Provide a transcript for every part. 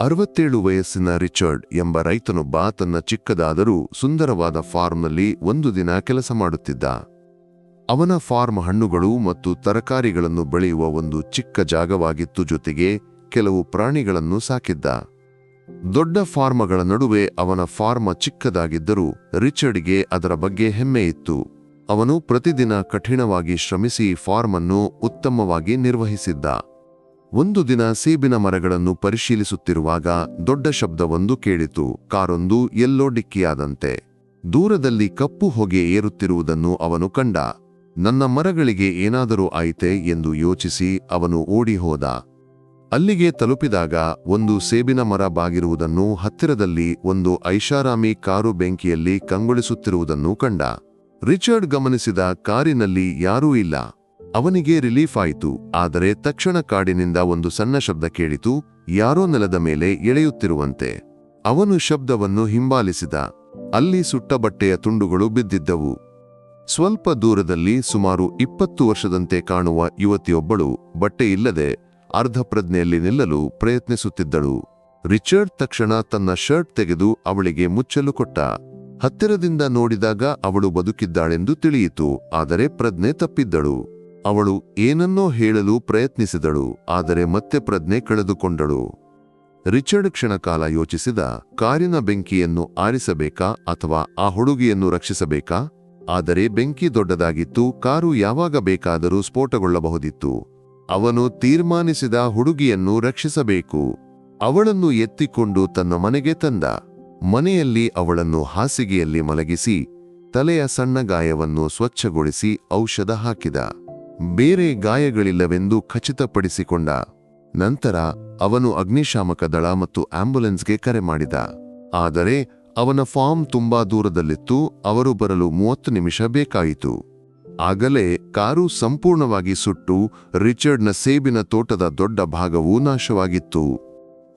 ಅರವತ್ತೇಳು ವಯಸ್ಸಿನ ರಿಚರ್ಡ್ ಎಂಬ ರೈತನೊಬ್ಬ ತನ್ನ ಚಿಕ್ಕದಾದರೂ ಸುಂದರವಾದ ಫಾರ್ಮ್ನಲ್ಲಿ ಒಂದು ದಿನ ಕೆಲಸ ಮಾಡುತ್ತಿದ್ದ. ಅವನ ಫಾರ್ಮ್ ಹಣ್ಣುಗಳು ಮತ್ತು ತರಕಾರಿಗಳನ್ನು ಬೆಳೆಯುವ ಒಂದು ಚಿಕ್ಕ ಜಾಗವಾಗಿತ್ತು ಜೊತೆಗೆ ಕೆಲವು ಪ್ರಾಣಿಗಳನ್ನು ಸಾಕಿದ್ದ. ದೊಡ್ಡ ಫಾರ್ಮಗಳ ನಡುವೆ ಅವನ ಫಾರ್ಮ ಚಿಕ್ಕದಾಗಿದ್ದರೂ ರಿಚರ್ಡ್ಗೆ ಅದರ ಬಗ್ಗೆ ಹೆಮ್ಮೆ ಇತ್ತು. ಅವನು ಪ್ರತಿದಿನ ಕಠಿಣವಾಗಿ ಶ್ರಮಿಸಿ ಫಾರ್ಮ್ ಅನ್ನು ಉತ್ತಮವಾಗಿ ನಿರ್ವಹಿಸಿದ್ದ. ಒಂದು ದಿನ ಸೇಬಿನ ಮರಗಳನ್ನು ಪರಿಶೀಲಿಸುತ್ತಿರುವಾಗ ದೊಡ್ಡ ಶಬ್ದವೊಂದು ಕೇಳಿತು. ಕಾರೊಂದು ಎಲ್ಲೋ ಡಿಕ್ಕಿಯಾದಂತೆ. ದೂರದಲ್ಲಿ ಕಪ್ಪು ಹೊಗೆ ಏರುತ್ತಿರುವುದನ್ನು ಅವನು ಕಂಡ. ನನ್ನ ಮರಗಳಿಗೆ ಏನಾದರೂ ಆಯಿತೆ ಎಂದು ಯೋಚಿಸಿ ಅವನು ಓಡಿ ಹೋದ. ಅಲ್ಲಿಗೆ ತಲುಪಿದಾಗ ಒಂದು ಸೇಬಿನ ಮರ ಬಾಗಿರುವುದನ್ನು ಹತ್ತಿರದಲ್ಲಿ ಒಂದು ಐಷಾರಾಮಿ ಕಾರು ಬೆಂಕಿಯಲ್ಲಿ ಕಂಗೊಳಿಸುತ್ತಿರುವುದನ್ನು ಕಂಡ. ರಿಚರ್ಡ್ ಗಮನಿಸಿದ ಕಾರಿನಲ್ಲಿ ಯಾರೂ ಇಲ್ಲ. ಅವನಿಗೆ ರಿಲೀಫ್ ಆಯಿತು, ಆದರೆ ತಕ್ಷಣ ಕಾಡಿನಿಂದ ಒಂದು ಸಣ್ಣ ಶಬ್ದ ಕೇಳಿತು, ಯಾರೋ ನೆಲದ ಮೇಲೆ ಎಳೆಯುತ್ತಿರುವಂತೆ. ಅವನು ಶಬ್ದವನ್ನು ಹಿಂಬಾಲಿಸಿದ. ಅಲ್ಲಿ ಸುಟ್ಟ ಬಟ್ಟೆಯ ತುಂಡುಗಳು ಬಿದ್ದಿದ್ದವು. ಸ್ವಲ್ಪ ದೂರದಲ್ಲಿ ಸುಮಾರು ಇಪ್ಪತ್ತು ವರ್ಷದಂತೆ ಕಾಣುವ ಯುವತಿಯೊಬ್ಬಳು ಬಟ್ಟೆಯಿಲ್ಲದೆ ಅರ್ಧಪ್ರಜ್ಞೆಯಲ್ಲಿ ನಿಲ್ಲಲು ಪ್ರಯತ್ನಿಸುತ್ತಿದ್ದಳು. ರಿಚರ್ಡ್ ತಕ್ಷಣ ತನ್ನ ಶರ್ಟ್ ತೆಗೆದು ಅವಳಿಗೆ ಮುಚ್ಚಲು ಕೊಟ್ಟ. ಹತ್ತಿರದಿಂದ ನೋಡಿದಾಗ ಅವಳು ಬದುಕಿದ್ದಾಳೆಂದು ತಿಳಿಯಿತು, ಆದರೆ ಪ್ರಜ್ಞೆ ತಪ್ಪಿದ್ದಳು. ಅವಳು ಏನನ್ನೋ ಹೇಳಲು ಪ್ರಯತ್ನಿಸಿದಳು, ಆದರೆ ಮತ್ತೆ ಪ್ರಜ್ಞೆ ಕಳೆದುಕೊಂಡಳು. ರಿಚರ್ಡ್ ಕ್ಷಣಕಾಲ ಯೋಚಿಸಿದ, ಕಾರಿನ ಬೆಂಕಿಯನ್ನು ಆರಿಸಬೇಕಾ ಅಥವಾ ಆ ಹುಡುಗಿಯನ್ನು ರಕ್ಷಿಸಬೇಕಾ? ಆದರೆ ಬೆಂಕಿ ದೊಡ್ಡದಾಗಿತ್ತು, ಕಾರು ಯಾವಾಗ ಬೇಕಾದರೂ ಸ್ಫೋಟಗೊಳ್ಳಬಹುದಿತ್ತು. ಅವನು ತೀರ್ಮಾನಿಸಿದ ಹುಡುಗಿಯನ್ನು ರಕ್ಷಿಸಬೇಕು. ಅವಳನ್ನು ಎತ್ತಿಕೊಂಡು ತನ್ನ ಮನೆಗೆ ತಂದ. ಮನೆಯಲ್ಲಿ ಅವಳನ್ನು ಹಾಸಿಗೆಯಲ್ಲಿ ಮಲಗಿಸಿ, ತಲೆಯ ಸಣ್ಣ ಗಾಯವನ್ನು ಸ್ವಚ್ಛಗೊಳಿಸಿ ಔಷಧ ಹಾಕಿದ. ಬೇರೆ ಗಾಯಗಳಿಲ್ಲವೆಂದು ಖಚಿತಪಡಿಸಿಕೊಂಡ ನಂತರ ಅವನು ಅಗ್ನಿಶಾಮಕ ದಳ ಮತ್ತು ಆಂಬ್ಯುಲೆನ್ಸ್ಗೆ ಕರೆ ಮಾಡಿದ. ಆದರೆ ಅವನ ಫಾರ್ಮ್ ತುಂಬಾ ದೂರದಲ್ಲಿತ್ತು, ಅವರು ಬರಲು ಮೂವತ್ತು ನಿಮಿಷ ಬೇಕಾಯಿತು. ಆಗಲೇ ಕಾರು ಸಂಪೂರ್ಣವಾಗಿ ಸುಟ್ಟು ರಿಚರ್ಡ್ನ ಸೇಬಿನ ತೋಟದ ದೊಡ್ಡ ಭಾಗವೂ ನಾಶವಾಗಿತ್ತು.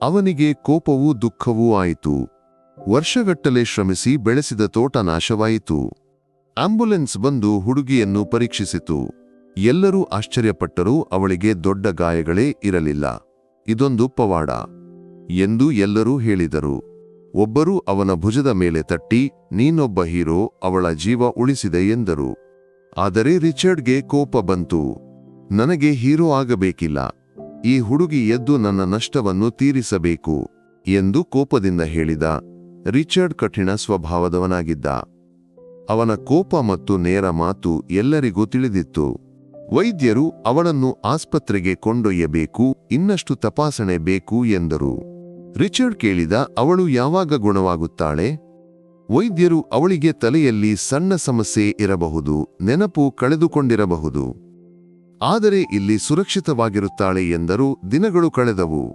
ಅವನಿಗೆ ಕೋಪವೂ ದುಃಖವೂ ಆಯಿತು. ವರ್ಷಗಟ್ಟಲೆ ಶ್ರಮಿಸಿ ಬೆಳೆಸಿದ ತೋಟ ನಾಶವಾಯಿತು. ಆಂಬ್ಯುಲೆನ್ಸ್ ಬಂದು ಹುಡುಗಿಯನ್ನು ಪರೀಕ್ಷಿಸಿತು. ಎಲ್ಲರೂ ಆಶ್ಚರ್ಯಪಟ್ಟರೂ ಅವಳಿಗೆ ದೊಡ್ಡ ಗಾಯಗಳೇ ಇರಲಿಲ್ಲ. ಇದೊಂದು ಪವಾಡ. ಎಂದು ಎಲ್ಲರೂ ಹೇಳಿದರು. ಒಬ್ಬರು ಅವನ ಭುಜದ ಮೇಲೆ ತಟ್ಟಿ, ನೀನೊಬ್ಬ ಹೀರೋ, ಅವಳ ಜೀವ ಉಳಿಸಿದೆ ಎಂದರು. ಆದರೆ ರಿಚರ್ಡ್ಗೆ ಕೋಪ ಬಂತು. ನನಗೆ ಹೀರೋ ಆಗಬೇಕಿಲ್ಲ. ಈ ಹುಡುಗಿ ಎದ್ದು ನನ್ನ ನಷ್ಟವನ್ನು ತೀರಿಸಬೇಕು ಎಂದು ಕೋಪದಿಂದ ಹೇಳಿದ. ರಿಚರ್ಡ್ ಕಠಿಣ ಸ್ವಭಾವದವನಾಗಿದ್ದ. ಅವನ ಕೋಪ ಮತ್ತು ನೇರ ಮಾತು ಎಲ್ಲರಿಗೂ ತಿಳಿದಿತ್ತು. ವೈದ್ಯರು ಅವಳನ್ನು ಆಸ್ಪತ್ರೆಗೆ ಕೊಂಡೊಯ್ಯಬೇಕು, ಇನ್ನಷ್ಟು ತಪಾಸಣೆ ಬೇಕು ಎಂದರು. ರಿಚರ್ಡ್ ಕೇಳಿದ, ಅವಳು ಯಾವಾಗ ಗುಣವಾಗುತ್ತಾಳೆ? ವೈದ್ಯರು, ಅವಳಿಗೆ ತಲೆಯಲ್ಲಿ ಸಣ್ಣ ಸಮಸ್ಯೆ ಇರಬಹುದು, ನೆನಪು ಕಳೆದುಕೊಂಡಿರಬಹುದು. ಆದರೆ ಇಲ್ಲಿ ಸುರಕ್ಷಿತವಾಗಿರುತ್ತಾಳೆ ಎಂದರು, ದಿನಗಳು ಕಳೆದವು.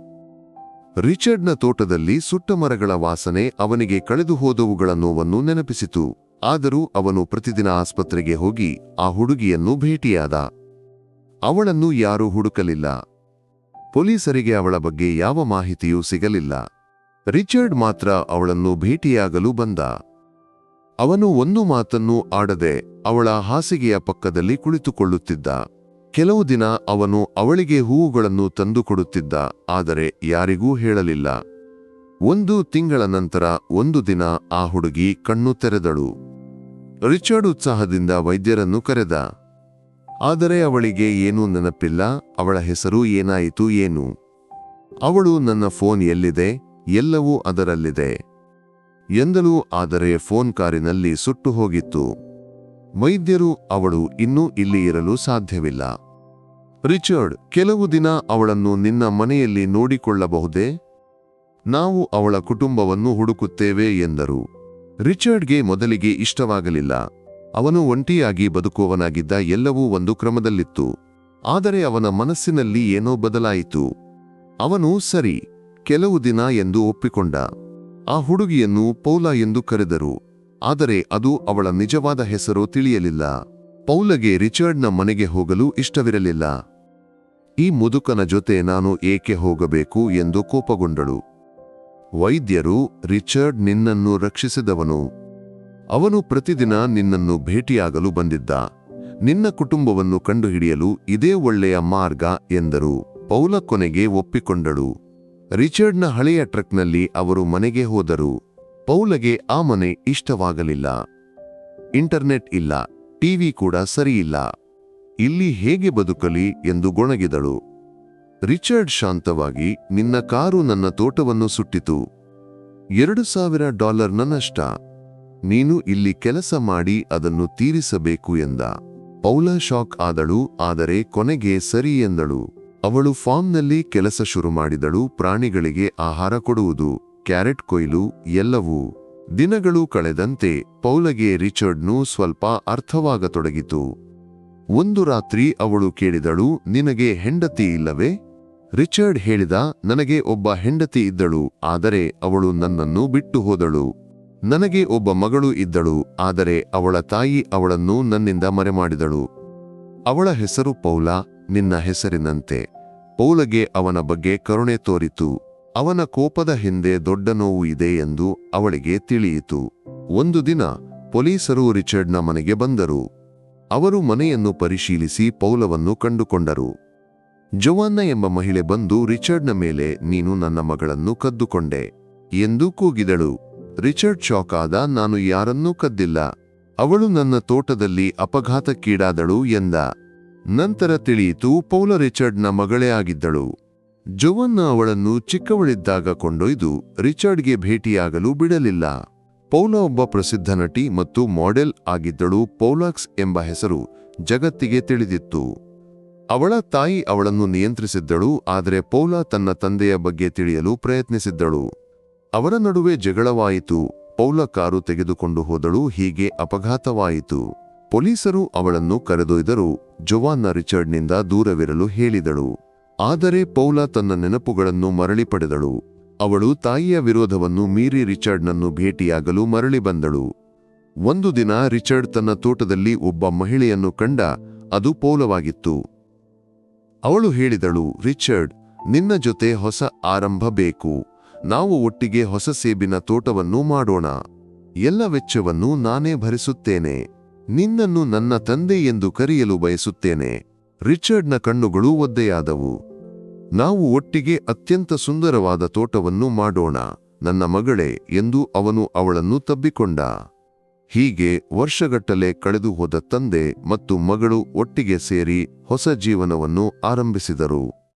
ರಿಚರ್ಡ್ನ ತೋಟದಲ್ಲಿ ಸುಟ್ಟ ಮರಗಳ ವಾಸನೆ ಅವನಿಗೆ ಕಳೆದು ಹೋದವುಗಳ ನೋವನ್ನು ನೆನಪಿಸಿತು. ಆದರೂ ಅವನು ಪ್ರತಿದಿನ ಆಸ್ಪತ್ರೆಗೆ ಹೋಗಿ, ಆ ಹುಡುಗಿಯನ್ನು ಭೇಟಿಯಾದ. ಅವಳನ್ನು ಯಾರೂ ಹುಡುಕಲಿಲ್ಲ. ಪೊಲೀಸರಿಗೆ ಅವಳ ಬಗ್ಗೆ ಯಾವ ಮಾಹಿತಿಯೂ ಸಿಗಲಿಲ್ಲ. ರಿಚರ್ಡ್ ಮಾತ್ರ ಅವಳನ್ನು ಭೇಟಿಯಾಗಲು ಬಂದ. ಅವನು ಒಂದು ಮಾತನ್ನು ಆಡದೆ ಅವಳ ಹಾಸಿಗೆಯ ಪಕ್ಕದಲ್ಲಿ ಕುಳಿತುಕೊಳ್ಳುತ್ತಿದ್ದ. ಕೆಲವು ದಿನ ಅವನು ಅವಳಿಗೆ ಹೂವುಗಳನ್ನು ತಂದುಕೊಡುತ್ತಿದ್ದ ಆದರೆ ಯಾರಿಗೂ ಹೇಳಲಿಲ್ಲ. ಒಂದು ತಿಂಗಳ ನಂತರ ಒಂದು ದಿನ ಆ ಹುಡುಗಿ ಕಣ್ಣು ತೆರೆದಳು. ರಿಚರ್ಡ್ ಉತ್ಸಾಹದಿಂದ ವೈದ್ಯರನ್ನು ಕರೆದ. ಆದರೆ ಅವಳಿಗೆ ಏನೂ ನೆನಪಿಲ್ಲ, ಅವಳ ಹೆಸರು ಏನಾಯಿತು ಏನು? ಅವಳು ನನ್ನ ಫೋನ್ ಎಲ್ಲಿದೆ? ಎಲ್ಲವೂ ಅದರಲ್ಲಿದೆ. ಎಂದಲೂ ಆದರೆ ಫೋನ್ ಕಾರಿನಲ್ಲಿ ಸುಟ್ಟು ಹೋಗಿತ್ತು. ವೈದ್ಯರು, ಅವಳು ಇನ್ನೂ ಇಲ್ಲಿ ಇರಲು ಸಾಧ್ಯವಿಲ್ಲ. ರಿಚರ್ಡ್, ಕೆಲವು ದಿನ ಅವಳನ್ನು ನಿನ್ನ ಮನೆಯಲ್ಲಿ ನೋಡಿಕೊಳ್ಳಬಹುದೇ? ನಾವು ಅವಳ ಕುಟುಂಬವನ್ನು ಹುಡುಕುತ್ತೇವೆ ಎಂದರು. ರಿಚರ್ಡ್ಗೆ ಮೊದಲಿಗೆ ಇಷ್ಟವಾಗಲಿಲ್ಲ. ಅವನು ಒಂಟಿಯಾಗಿ ಬದುಕುವವನಾಗಿದ್ದ ಎಲ್ಲವೂ ಒಂದು ಕ್ರಮದಲ್ಲಿತ್ತು. ಆದರೆ ಅವನ ಮನಸ್ಸಿನಲ್ಲಿ ಏನೋ ಬದಲಾಯಿತು. ಅವನು, ಸರಿ, ಕೆಲವು ದಿನ ಎಂದು ಒಪ್ಪಿಕೊಂಡ. ಆ ಹುಡುಗಿಯನ್ನು ಪೌಲ ಎಂದು ಕರೆದರು. ಆದರೆ ಅದು ಅವಳ ನಿಜವಾದ ಹೆಸರು ತಿಳಿಯಲಿಲ್ಲ. ಪೌಲಗೆ ರಿಚರ್ಡ್ನ ಮನೆಗೆ ಹೋಗಲು ಇಷ್ಟವಿರಲಿಲ್ಲ. ಈ ಮುದುಕನ ಜೊತೆ ನಾನು ಏಕೆ ಹೋಗಬೇಕು ಎಂದು ಕೋಪಗೊಂಡಳು. ವೈದ್ಯರು, ರಿಚರ್ಡ್ ನಿನ್ನನ್ನು ರಕ್ಷಿಸಿದವನು. ಅವನು ಪ್ರತಿದಿನ ನಿನ್ನನ್ನು ಭೇಟಿಯಾಗಲು ಬಂದಿದ್ದ. ನಿನ್ನ ಕುಟುಂಬವನ್ನು ಕಂಡುಹಿಡಿಯಲು ಇದೇ ಒಳ್ಳೆಯ ಮಾರ್ಗ ಎಂದರು. ಪೌಲ ಕೊನೆಗೆ ಒಪ್ಪಿಕೊಂಡಳು. ರಿಚರ್ಡ್ನ ಹಳೆಯ ಟ್ರಕ್ನಲ್ಲಿ ಅವರು ಮನೆಗೆ ಹೋದರು. ಪೌಲಗೆ ಆ ಮನೆ ಇಷ್ಟವಾಗಲಿಲ್ಲ. ಇಂಟರ್ನೆಟ್ ಇಲ್ಲ, ಟಿವಿ ಕೂಡ ಸರಿಯಿಲ್ಲ. ಇಲ್ಲಿ ಹೇಗೆ ಬದುಕಲಿ ಎಂದು ಗೊಣಗಿದಳು. ರಿಚರ್ಡ್ ಶಾಂತವಾಗಿ, ನಿನ್ನ ಕಾರು ನನ್ನ ತೋಟವನ್ನು ಸುಟ್ಟಿತು. ಎರಡು ಸಾವಿರ ಡಾಲರ್ನ ನಷ್ಟ ನೀನು ಇಲ್ಲಿ ಕೆಲಸ ಮಾಡಿ ಅದನ್ನು ತೀರಿಸಬೇಕು ಎಂದ. ಪೌಲ ಶಾಕ್ ಆದಳು, ಆದರೆ ಕೊನೆಗೆ ಸರಿ ಎಂದಳು. ಅವಳು ಫಾರ್ಮ್ನಲ್ಲಿ ಕೆಲಸ ಶುರು ಮಾಡಿದಳು ಪ್ರಾಣಿಗಳಿಗೆ ಆಹಾರ ಕೊಡುವುದು, ಕ್ಯಾರೆಟ್ ಕೊಯ್ಲು, ಎಲ್ಲವೂ. ದಿನಗಳು ಕಳೆದಂತೆ ಪೌಲಗೆ ರಿಚರ್ಡ್ನು ಸ್ವಲ್ಪ ಅರ್ಥವಾಗತೊಡಗಿತು. ಒಂದು ರಾತ್ರಿ ಅವಳು ಕೇಳಿದಳು, ನಿನಗೆ ಹೆಂಡತಿ ಇಲ್ಲವೇ? ರಿಚರ್ಡ್ ಹೇಳಿದ, ನನಗೆ ಒಬ್ಬ ಹೆಂಡತಿ ಇದ್ದಳು, ಆದರೆ ಅವಳು ನನ್ನನ್ನು ಬಿಟ್ಟು ಹೋದಳು. ನನಗೆ ಒಬ್ಬ ಮಗಳು ಇದ್ದಳು, ಆದರೆ ಅವಳ ತಾಯಿ ಅವಳನ್ನು ನನ್ನಿಂದ ಮರೆಮಾಡಿದಳು. ಅವಳ ಹೆಸರು ಪೌಲ, ನಿನ್ನ ಹೆಸರಿನಂತೆ. ಪೌಲಗೆ ಅವನ ಬಗ್ಗೆ ಕರುಣೆ ತೋರಿತು. ಅವನ ಕೋಪದ ಹಿಂದೆ ದೊಡ್ಡ ನೋವು ಇದೆ ಎಂದು ಅವಳಿಗೆ ತಿಳಿಯಿತು. ಒಂದು ದಿನ ಪೊಲೀಸರು ರಿಚರ್ಡ್ನ ಮನೆಗೆ ಬಂದರು. ಅವರು ಮನೆಯನ್ನು ಪರಿಶೀಲಿಸಿ ಪೌಲವನ್ನು ಕಂಡುಕೊಂಡರು. ಜೊವಾನ್ನ ಎಂಬ ಮಹಿಳೆ ಬಂದು ರಿಚರ್ಡ್ನ ಮೇಲೆ, ನೀನು ನನ್ನ ಮಗಳನ್ನು ಕದ್ದುಕೊಂಡೆ ಎಂದು ಕೂಗಿದಳು. ರಿಚರ್ಡ್ ಶಾಕ್ ಆದ ನಾನು ಯಾರನ್ನೂ ಕದ್ದಿಲ್ಲ. ಅವಳು ನನ್ನ ತೋಟದಲ್ಲಿ ಅಪಘಾತಕ್ಕೀಡಾದಳು ಎಂದ. ನಂತರ ತಿಳಿಯಿತು ಪೌಲ ರಿಚರ್ಡ್ನ ಮಗಳೇ ಆಗಿದ್ದಳು. ಜೊವನ್ನ ಅವಳನ್ನು ಚಿಕ್ಕವಳಿದ್ದಾಗ ಕೊಂಡೊಯ್ದು ರಿಚರ್ಡ್ಗೆ ಭೇಟಿಯಾಗಲು ಬಿಡಲಿಲ್ಲ. ಪೌಲ ಒಬ್ಬ ಪ್ರಸಿದ್ಧ ನಟಿ ಮತ್ತು ಮಾಡೆಲ್ ಆಗಿದ್ದಳು ಪೌಲಾಕ್ಸ್ ಎಂಬ ಹೆಸರು ಜಗತ್ತಿಗೆ ತಿಳಿದಿತ್ತು. ಅವಳ ತಾಯಿ ಅವಳನ್ನು ನಿಯಂತ್ರಿಸಿದ್ದಳು, ಆದರೆ ಪೌಲ ತನ್ನ ತಂದೆಯ ಬಗ್ಗೆ ತಿಳಿಯಲು ಪ್ರಯತ್ನಿಸಿದ್ದಳು. ಅವರ ನಡುವೆ ಜಗಳವಾಯಿತು. ಪೌಲ ಕಾರು ತೆಗೆದುಕೊಂಡು ಹೋದಳು, ಹೀಗೆ ಅಪಘಾತವಾಯಿತು. ಪೊಲೀಸರು ಅವಳನ್ನು ಕರೆದೊಯ್ದರು. ಜೊವಾನ್ನ ರಿಚರ್ಡ್ನಿಂದ ದೂರವಿರಲು ಹೇಳಿದಳು. ಆದರೆ ಪೌಲ ತನ್ನ ನೆನಪುಗಳನ್ನು ಮರಳಿ ಪಡೆದಳು. ಅವಳು ತಾಯಿಯ ವಿರೋಧವನ್ನು ಮೀರಿ ರಿಚರ್ಡ್ನನ್ನು ಭೇಟಿಯಾಗಲು ಮರಳಿ ಬಂದಳು. ಒಂದು ದಿನ ರಿಚರ್ಡ್ ತನ್ನ ತೋಟದಲ್ಲಿ ಒಬ್ಬ ಮಹಿಳೆಯನ್ನು ಕಂಡ, ಅದು ಪೌಲವಾಗಿತ್ತು. ಅವಳು ಹೇಳಿದಳು, ರಿಚರ್ಡ್, ನಿನ್ನ ಜೊತೆ ಹೊಸ ಆರಂಭ ಬೇಕು. ನಾವು ಒಟ್ಟಿಗೆ ಹೊಸ ಸೇಬಿನ ತೋಟವನ್ನು ಮಾಡೋಣ. ಎಲ್ಲ ವೆಚ್ಚವನ್ನು ನಾನೇ ಭರಿಸುತ್ತೇನೆ. ನಿನ್ನನ್ನು ನನ್ನ ತಂದೆ ಎಂದು ಕರೆಯಲು ಬಯಸುತ್ತೇನೆ. ರಿಚರ್ಡ್ನ ಕಣ್ಣುಗಳು ಒದ್ದೆಯಾದವು. ನಾವು ಒಟ್ಟಿಗೆ ಅತ್ಯಂತ ಸುಂದರವಾದ ತೋಟವನ್ನು ಮಾಡೋಣ. ನನ್ನ ಮಗಳೇ ಎಂದು ಅವನು ಅವಳನ್ನು ತಬ್ಬಿಕೊಂಡ. ಹೀಗೆ ವರ್ಷಗಟ್ಟಲೆ ಕಳೆದು ಹೋದ ತಂದೆ ಮತ್ತು ಮಗಳು ಒಟ್ಟಿಗೆ ಸೇರಿ ಹೊಸ ಜೀವನವನ್ನು ಆರಂಭಿಸಿದರು.